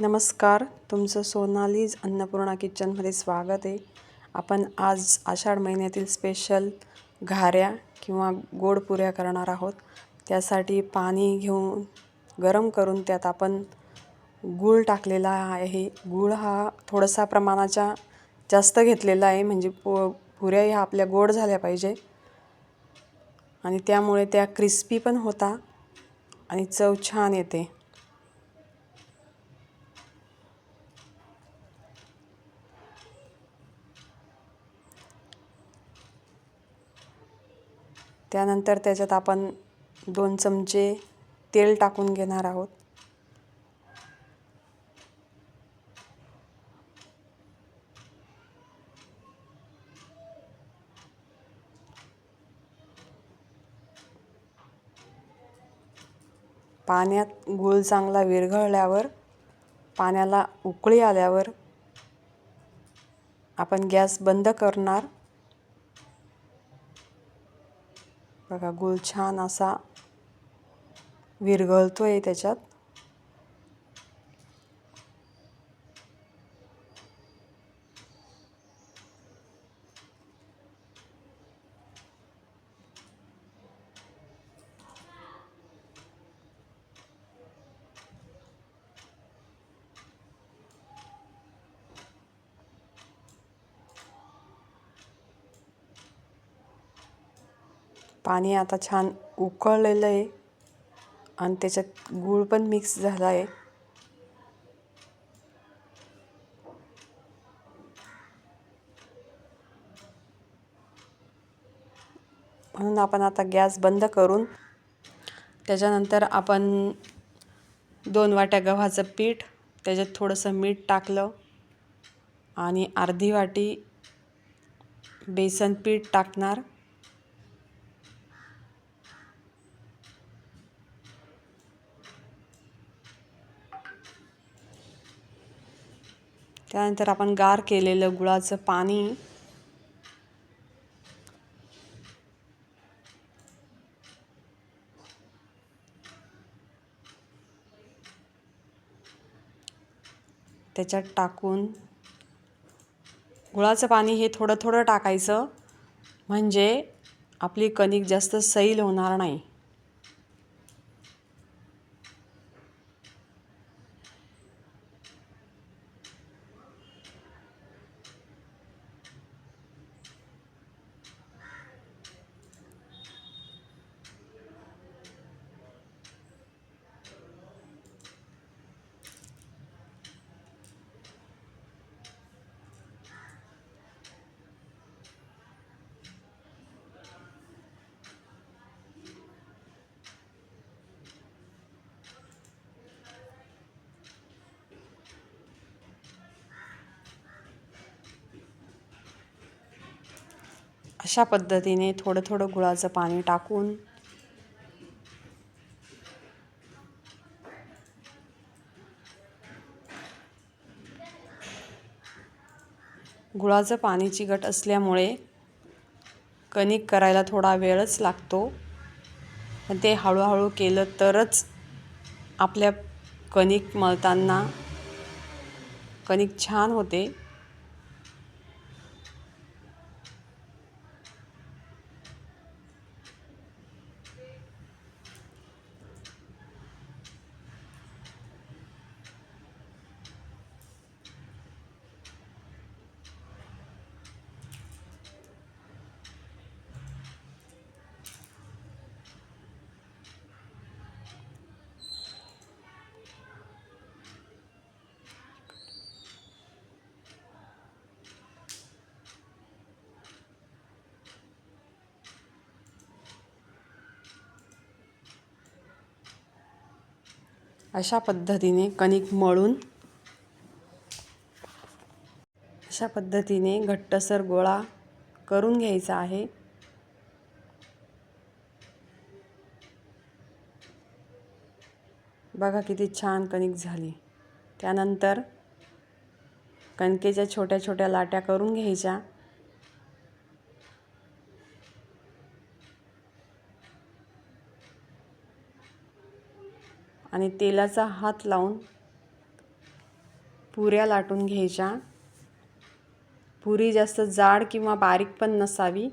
नमस्कार तुमचं सोनालीज अन्नपूर्णा किचनमध्ये स्वागत आहे. आपण आज आषाढ महिन्यातील स्पेशल घाऱ्या किंवा गोड पुऱ्या करणार आहोत. त्यासाठी पाणी घेऊन गरम करून त्यात आपण गूळ टाकलेला आहे. गूळ हा थोडासा प्रमाणाच्या जास्त घेतलेला आहे म्हणजे पु पुऱ्या ह्या आपल्या गोड झाल्या पाहिजे. आणि त्यामुळे त्या क्रिस्पी पण होता आणि चव छान येते. त्यानंतर त्याच्यात आपण दोन चमचे तेल टाकून घेणार आहोत. पाण्यात गूळ चांगला विरघळल्यावर पाण्याला उकळी आल्यावर आपण गॅस बंद करणार. बघा गूळ छान असा विरघळतो आहे त्याच्यात. पाणी आता छान उकळलेलं आहे. आणि त्याच्यात गूळ पण मिक्स झाला आहे. म्हणून आपण आता गॅस बंद करून त्याच्यानंतर आपण दोन वाट्या गव्हाचं पीठ त्याच्यात थोडंसं मीठ टाकलं आणि अर्धी वाटी बेसन पीठ टाकणार. त्यानंतर आपण गार केलेलं गुळाचं पाणी. त्याच्यात टाकून गुळाचं पाणी हे थोडं थोडं टाकायचं. म्हणजे आपली कणिक जास्त सैल होणार नाही. अशा पद्धतीने थोडं थोडं गुळाचं पाणी टाकून गुळाचं पाणी चिकट असल्यामुळे कणिक करायला थोडा वेळच लागतो. पण ते हळूहळू केलं तरच आपल्या कणिक मळताना कणिक छान होते. अशा पद्धतीने कणिक मळून अशा पद्धतीने घट्टसर गोळा करून घ्यायचा आहे. बघा किती छान कणिक झाली. त्यानंतर कणकेच्या छोट्या छोट्या लाट्या करून घ्यायच्या. आणि तेलाचा हात लावून पुऱ्या लाटून घ्यायच्या. पुरी जास्त जाड किंवा बारीक पण नसावी.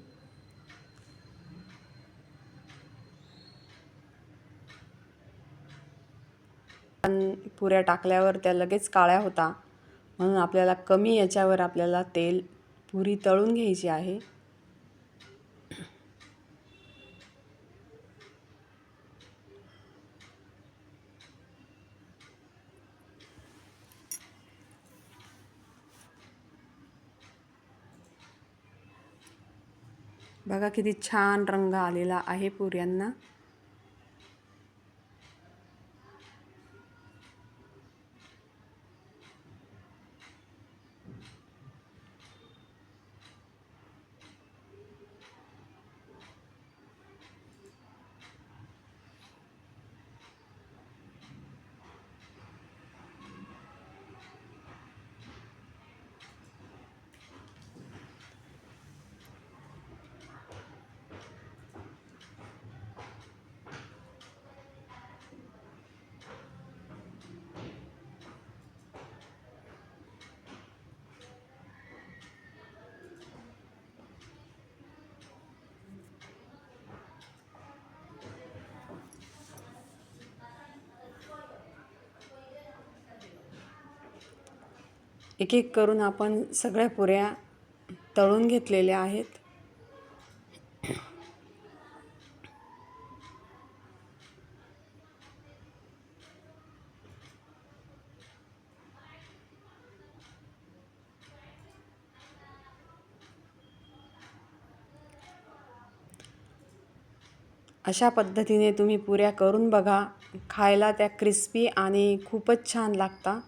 पण पुऱ्या टाकल्यावर त्या लगेच काळ्या होता. म्हणून आपल्याला कमी याच्यावर आपल्याला तेल पुरी तळून घ्यायची आहे. बघा किती छान रंग आलेला आहे पुऱ्यांना. एक एक करून आपण सगळ्या पुऱ्या तळून घेतलेल्या आहेत. अशा पद्धतीने तुम्ही पुऱ्या करून बघा. खायला त्या क्रिस्पी आणि खूपच छान लागता.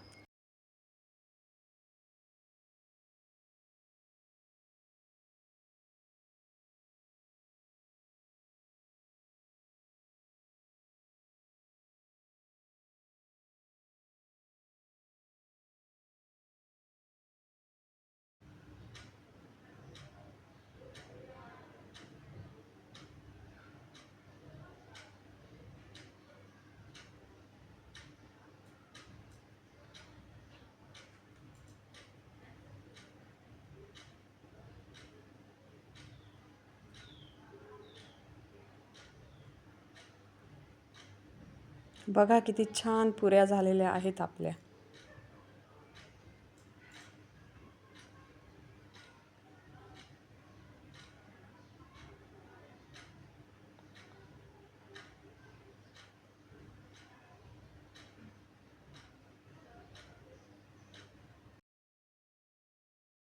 बघा किती छान पुऱ्या झालेल्या आहेत आपल्या.